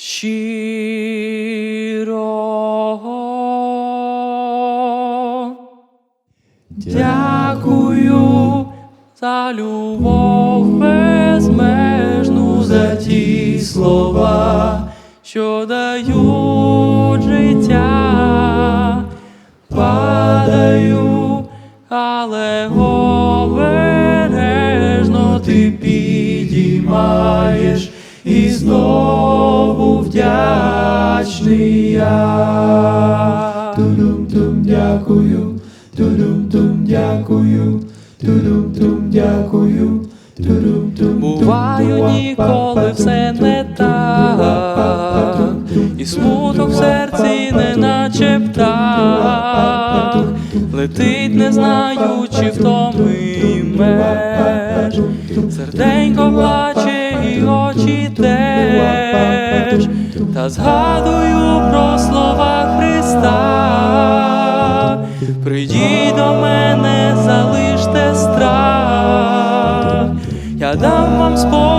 щиро. Дякую за любов безмежну, за ті слова, що дають життя, падаю, але обережно ти підіймаєш, і знову вдячний я. Тудум-тум, дякую, тудум-тум, дякую, тудум-тум, дякую. Буваю, ніколи все не так, і смуток в серці не наче птах, летить, не знаючи втоми меж, серденько плаче і очі теж, та згадую про слова Христа. Прийдіть до мене, залиште страх, я дам вам спокій,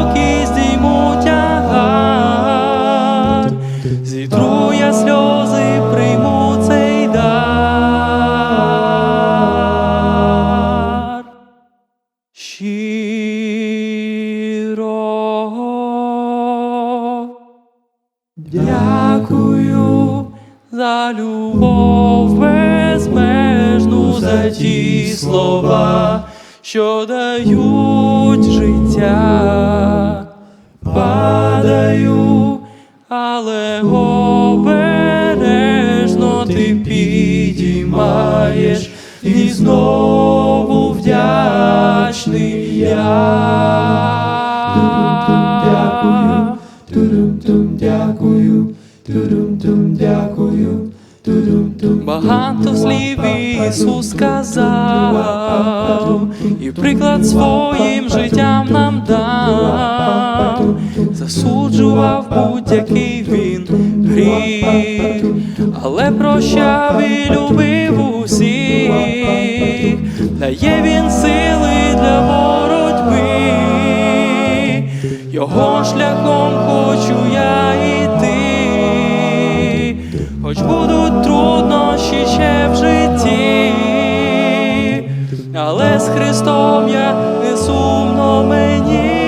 дякую за любов безмежну, за ті слова, що дають життя, падаю, але обережно ти підіймаєш, і знову вдячний я. Дякую, тудум-тум, дякую, тудум-тум. Багато слів Ісус сказав, і приклад своїм життям нам дав, засуджував будь-який він гріх, але прощав і любив усіх, дає він сили для боротьби, його шляхом хочу я з Христом я не сумно мені.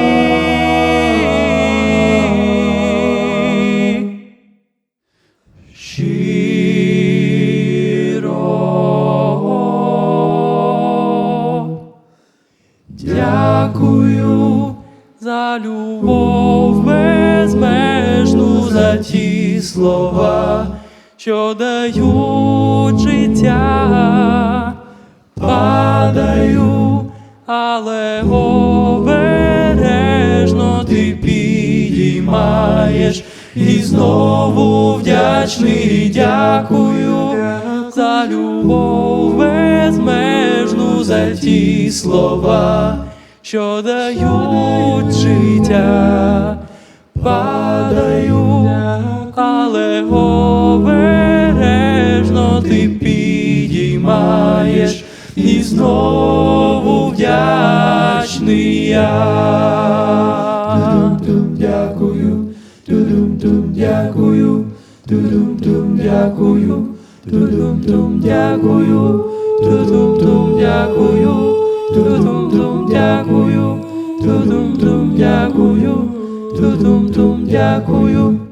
Дякую за любов безмежну, за ті слова, що дають життя, падаю, але обережно ти підіймаєш, і знову вдячний дякую за любов безмежну, за ті слова, що дають життя, падаю, знову вдячний я. Тудум-тум, дякую, тудум-тум, дякую, тудум-тум, дякую, Тудум-тум, дякую, тудум-тум, дякую, тудум-тум, дякую, тудум-тум, дякую, тудум-тум, дякую.